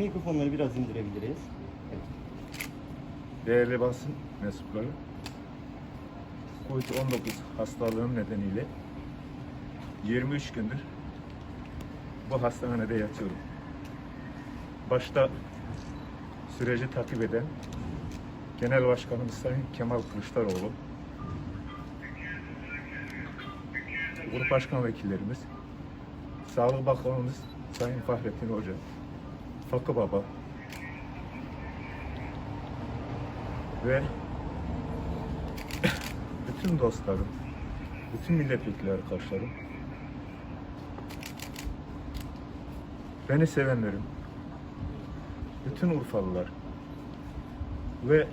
Mikrofonları biraz indirebiliriz. Evet. Değerli basın mensupları, COVID-19 hastalığım nedeniyle 23 gündür bu hastanede yatıyorum. Başta süreci takip eden Genel Başkanımız Sayın Kemal Kılıçdaroğlu, Grup Başkan Vekillerimiz, Sağlık Bakanımız Sayın Fahrettin Hoca, Fakı Baba, ve bütün dostlarım, bütün milletvekili arkadaşlarım, beni sevenlerim, bütün Urfalılar ve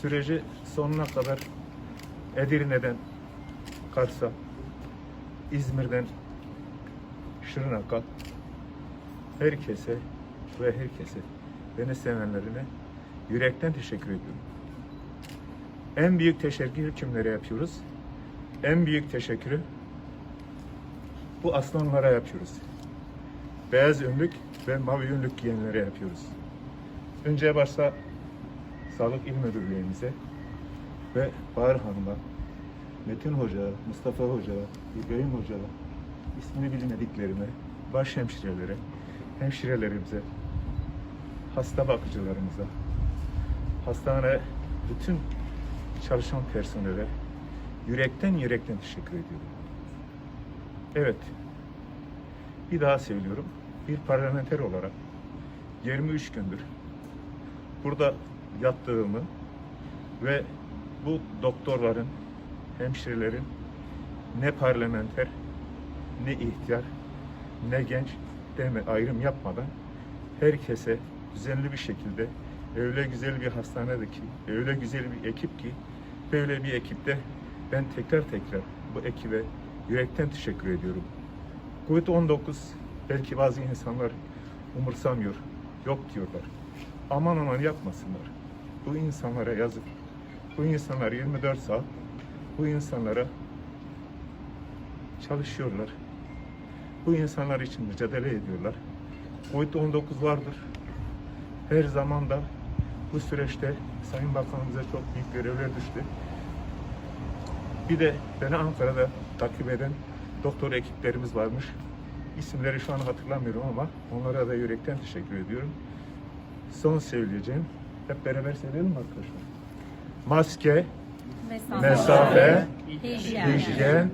süreci sonuna kadar Edirne'den Kars'a, İzmir'den Şırnak'a herkese ve herkese beni sevenlerine yürekten teşekkür ediyorum. En büyük teşekkür kimlere yapıyoruz? En büyük teşekkürü bu aslanlara yapıyoruz. Beyaz önlük ve mavi önlük giyenlere yapıyoruz. Önce başta Sağlık İl Müdürlüğümüze ve Bahar Hanım'a, Metin Hoca, Mustafa Hoca, İbrahim Hoca, ismini bilmediklerime, baş hemşirelere, hemşirelerimize, hasta bakıcılarımıza, hastane bütün çalışan personele yürekten yürekten teşekkür ediyorum. Evet, bir daha söylüyorum. Bir parlamenter olarak 23 gündür burada yattığımı ve bu doktorların, hemşirelerin ne parlamenter, ne ihtiyar, ne genç deme ayrım yapmadan herkese düzenli bir şekilde öyle güzel bir hastanede ki, öyle güzel bir ekip ki böyle bir ekipte ben tekrar tekrar bu ekibe yürekten teşekkür ediyorum. Covid-19 belki bazı insanlar umursamıyor, yok diyorlar. Aman aman yapmasınlar. Bu insanlara yazık. Bu insanlar 24 saat bu insanlara çalışıyorlar. Bu insanlar için mücadele ediyorlar. Covid-19 vardır. Her zaman da bu süreçte Sayın Bakanımıza çok büyük görevler düştü. Bir de beni Ankara'da takip eden doktor ekiplerimiz varmış. İsimleri şu an hatırlamıyorum ama onlara da yürekten teşekkür ediyorum. Son söyleyeceğim. Hep beraber söyleyelim arkadaşlar? Maske, mesafe, hijyen. hijyen,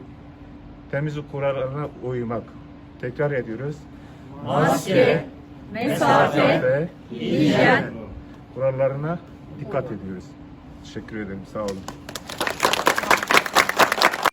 temizlik kurallarına uymak. Tekrar ediyoruz. Maske, mesafe, hijyen. kurallarına dikkat ediyoruz. Teşekkür ederim. Sağ olun.